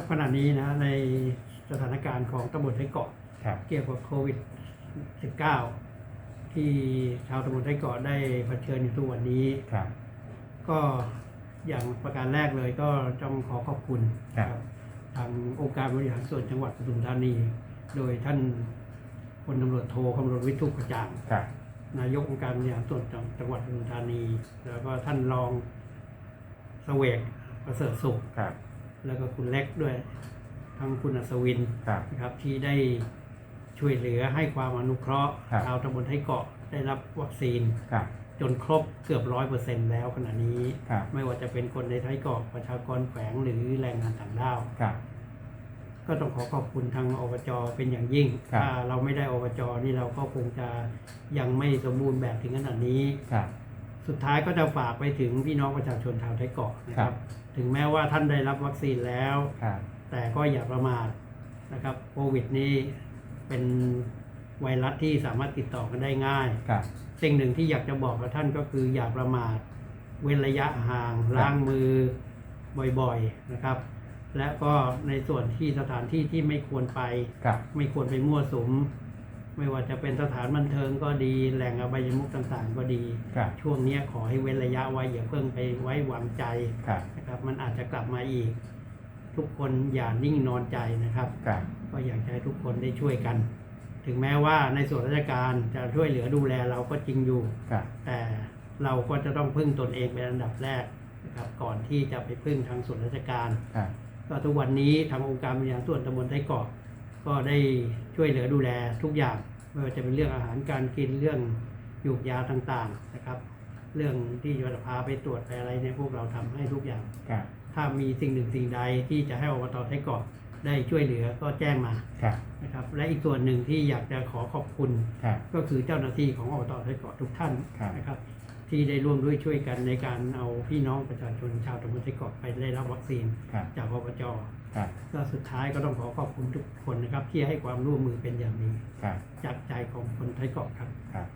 ครับขณะนี้นะในสถานการณ์ของตำบลไทยเกาะครับ เกี่ยวกับโควิด -19 ที่ชาวตำบลไทยเกาะได้เผชิญอยู่ทุกวันนี้ ครับ ก็อย่างประการแรกเลยก็ต้องขอขอบคุณครับ ทางองค์การบริหารส่วนจังหวัดปทุมธานี โดยท่านพลตำรวจโทคำรณวิทย์ทุกข์กระจ่างครับ นายกองค์การบริหารส่วนจังหวัดปทุมธานี แล้วก็ท่านรองเสวกประเสริฐสุข ครับ แล้วก็คุณเล็กด้วย ทั้งคุณอัศวินครับนะครับที่ได้ช่วยเหลือให้ความอนุเคราะห์ครับ ชาวตำบลไทยเกาะได้รับวัคซีน ครับ จนครบเกือบร้อยเปอร์เซ็นแล้วขณะนี้ ครับ ไม่ว่าจะเป็นคนในไทยเกาะประชากรแฝงหรือแรงงานต่างด้าว ครับ ก็ต้องขอขอบคุณทางอบจเป็นอย่างยิ่ง ครับ ถ้าเราไม่ได้อบจนี่เราก็คงจะยังไม่สมบูรณ์แบบถึงขนาดนี้ ครับ สุดท้ายก็จะฝากไปถึงพี่น้องประชาชนชาวไทยเกาะนะคครัรับบถึงแม้ว่าท่านได้รับวัคซีนแล้วครับแต่ก็อย่าประมาทนะครับโควิดนี้เป็นไวรัสที่สามารถติดต่อกันได้ง่ายครับสิ่งหนึ่งที่อยากจะบอกกับท่านก็คืออย่าประมาทเว้นระยะห่างครับล้างมือบ่อยๆนะครับ และก็ในส่วนที่สถานที่ที่ไม่ควรไปครับไม่ควรไปมั่วสุม ไม่ว่าจะเป็นสถานบันเทิงก็ดีแหล่งอบายมุขต่างๆ ก็ดี ครับช่วงเนี้ยขอให้เว้นระยะไว้อย่าเพิ่งไปไว้วางใจครับนะครับ มันอาจจะกลับมาอีก ทุกคนอย่านิ่งนอนใจนะครับ ครับก็อยากจะให้ทุกคนได้ช่วยกัน ถึงแม้ว่าในส่วนราชการจะช่วยเหลือดูแลเราก็จริงอยู่ ครับแต่เราก็จะต้องพึ่งตนเองเป็นอันดับแรกนะครับก่อนที่จะไปพึ่งทางส่วนราชการ ครับก็ทุกวันนี้ทางองค์การบริหารส่วนตำบลไทยเกาะ ก็ได้ช่วยเหลือดูแลทุกอย่างไม่ว่าจะเป็นเรื่องอาหารการกินเรื่องยูกยาต่างๆนะครับ เรื่องที่จะพาไปตรวจไปอะไรเนี่ยพวกเราทำให้ทุกอย่างครับถ้ามีสิ่งหนึ่งสิ่งใดที่จะให้อบตไทยเกาะได้ช่วยเหลือก็แจ้งมาครับนะครับ และอีกส่วนหนึ่งที่อยากจะขอขอบคุณครับก็คือเจ้าหน้าที่ของอบตไทยเกาะทุกท่านครับนะครับ ที่ได้ร่วมด้วยช่วยกันในการเอาพี่น้องประชาชนชาวตำบลไทยเกาะไปได้รับวัคซีนครับจากอบจครับก็สุดท้ายก็ต้องขอขอบคุณทุกคนนะครับ ที่ให้ความร่วมมือเป็นอย่างดีครับจากใจของคนไทยเกาะครับ ครับ